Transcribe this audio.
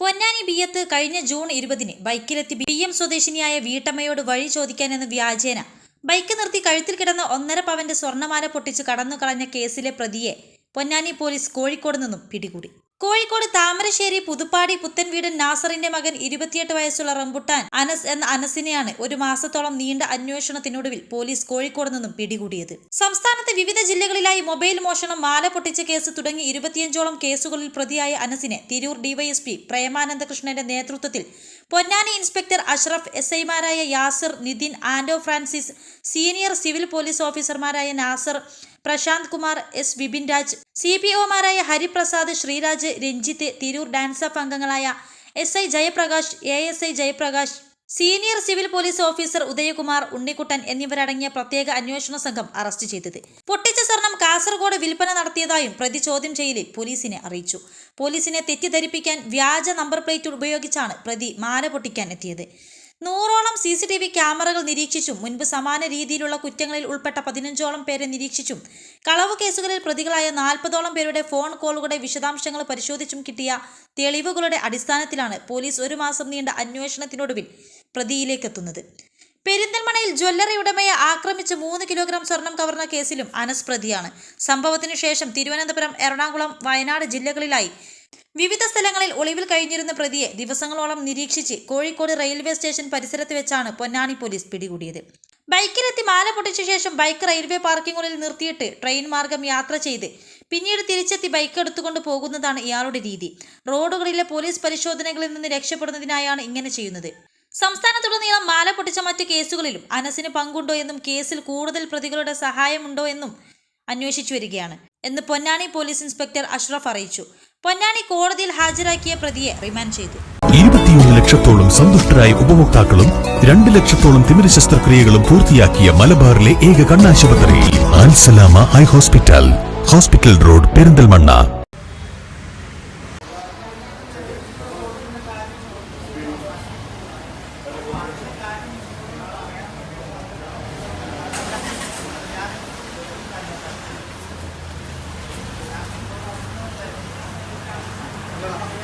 പൊന്നാനി ബിയത്ത് കഴിഞ്ഞ ജൂൺ ഇരുപതിന് ബൈക്കിലെത്തി B M സ്വദേശിനിയായ വീട്ടമ്മയോട് വഴി ചോദിക്കാനെന്ന് വ്യാജേന. ബൈക്ക് നിർത്തി കഴുത്തിൽ കിടന്ന ഒന്നര പവന്റെ സ്വർണമാല പൊട്ടിച്ച് കടന്നു കളഞ്ഞ കേസിലെ പ്രതിയെ പൊന്നാനി പോലീസ് കോഴിക്കോട് നിന്നും പിടികൂടി. കോഴിക്കോട് താമരശ്ശേരി പുതുപ്പാടി പുത്തൻവീട് നാസറിന്റെ മകൻ ഇരുപത്തിയെട്ട് വയസ്സുള്ള റംബുട്ടാൻ അനസ് എന്ന അനസിനെയാണ് ഒരു മാസത്തോളം നീണ്ട അന്വേഷണത്തിനൊടുവിൽ പോലീസ് കോഴിക്കോട് നിന്നും പിടികൂടിയത്. സംസ്ഥാനത്തെ വിവിധ ജില്ലകളിലായി മൊബൈൽ മോഷണം മാല പൊട്ടിച്ച കേസ് തുടങ്ങി ഇരുപത്തിയഞ്ചോളം കേസുകളിൽ പ്രതിയായ അനസിനെ തിരൂർ ഡിവൈഎസ്പി പ്രേമാനന്ദകൃഷ്ണന്റെ നേതൃത്വത്തിൽ പൊന്നാനി ഇൻസ്പെക്ടർ അഷ്റഫ് എസ് ഐമാരായ Yasir Nitin Anto Francis senior civil police ഓഫീസർമാരായ Nasar Prashanth Kumar S Vipin Raj C P ഒമാരായ Hariprasad Sreeraj Ranjith Tirur DANSAF അംഗങ്ങളായ S I Jayaprakash A S I Jayaprakash senior civil police officer Udayakumar Unnikuttan എന്നിവരടങ്ങിയ പ്രത്യേക അന്വേഷണ സംഘം arrest ചെയ്തത്. പൊട്ടിച്ച സ്വർണം കാസർഗോഡ് വിൽപ്പന നടത്തിയതായും പ്രതി ചോദ്യം ചെയ്യലിൽ പോലീസിനെ അറിയിച്ചു. പോലീസിനെ തെറ്റിദ്ധരിപ്പിക്കാൻ വ്യാജ നമ്പർ പ്ലേറ്റ് ഉപയോഗിച്ചാണ് പ്രതി മാല പൊട്ടിക്കാൻ എത്തിയത്. നൂറോളം സി സി ടി വി ക്യാമറകൾ നിരീക്ഷിച്ചും മുൻപ് സമാന രീതിയിലുള്ള കുറ്റങ്ങളിൽ ഉൾപ്പെട്ട പതിനഞ്ചോളം പേരെ നിരീക്ഷിച്ചും കളവ് കേസുകളിൽ പ്രതികളായ നാൽപ്പതോളം പേരുടെ ഫോൺ കോളുകളുടെ വിശദാംശങ്ങൾ പരിശോധിച്ചും കിട്ടിയ തെളിവുകളുടെ അടിസ്ഥാനത്തിലാണ് പോലീസ് ഒരു മാസം നീണ്ട അന്വേഷണത്തിനൊടുവിൽ പ്രതിയിലേക്കെത്തുന്നത് പെരിന്തൽമണയിൽ ജ്വല്ലറി ഉടമയെ ആക്രമിച്ച് മൂന്ന് കിലോഗ്രാം സ്വർണം കവർന്ന കേസിലും അനസ് പ്രതിയാണ്. സംഭവത്തിനു ശേഷം തിരുവനന്തപുരം എറണാകുളം വയനാട് ജില്ലകളിലായി വിവിധ സ്ഥലങ്ങളിൽ ഒളിവിൽ കഴിഞ്ഞിരുന്ന പ്രതിയെ ദിവസങ്ങളോളം നിരീക്ഷിച്ച് കോഴിക്കോട് റെയിൽവേ സ്റ്റേഷൻ പരിസരത്ത് വെച്ചാണ് പൊന്നാനി പോലീസ് പിടികൂടിയത്. ബൈക്കിലെത്തി മാല പൊട്ടിച്ച ശേഷം ബൈക്ക് റെയിൽവേ പാർക്കിങ്ങുകളിൽ നിർത്തിയിട്ട് ട്രെയിൻ മാർഗം യാത്ര ചെയ്ത് പിന്നീട് തിരിച്ചെത്തി ബൈക്ക് എടുത്തുകൊണ്ട് പോകുന്നതാണ് ഇയാളുടെ രീതി. റോഡുകളിലെ പോലീസ് പരിശോധനകളിൽ നിന്ന് രക്ഷപ്പെടുന്നതിനായാണ് ഇങ്ങനെ ചെയ്യുന്നത്. സംസ്ഥാനത്തുടനീളം മാല പൊട്ടിച്ച മറ്റ് കേസുകളിലും അനസിന് പങ്കുണ്ടോ എന്നും കേസിൽ കൂടുതൽ പ്രതികളുടെ സഹായമുണ്ടോ എന്നും അന്വേഷിച്ചു വരികയാണ്. എന്ന് പൊന്നാനി പോലീസ് ഇൻസ്പെക്ടർ അഷ്റഫ് അറിയിച്ചു. പൊന്നാനി കോടതിയിൽ ഹാജരാക്കിയ പ്രതിയെ റിമാൻഡ് ചെയ്തു. ഇരുപത്തിയൊന്ന് ലക്ഷത്തോളം സന്തുഷ്ടരായ ഉപഭോക്താക്കളും രണ്ട് ലക്ഷത്തോളം തിമിര ശസ്ത്രക്രിയകളും പൂർത്തിയാക്കിയ മലബാറിലെ ഏക കണ്ണാശുപത്രി Al Salama eye hospital hospital road Perinthalmanna.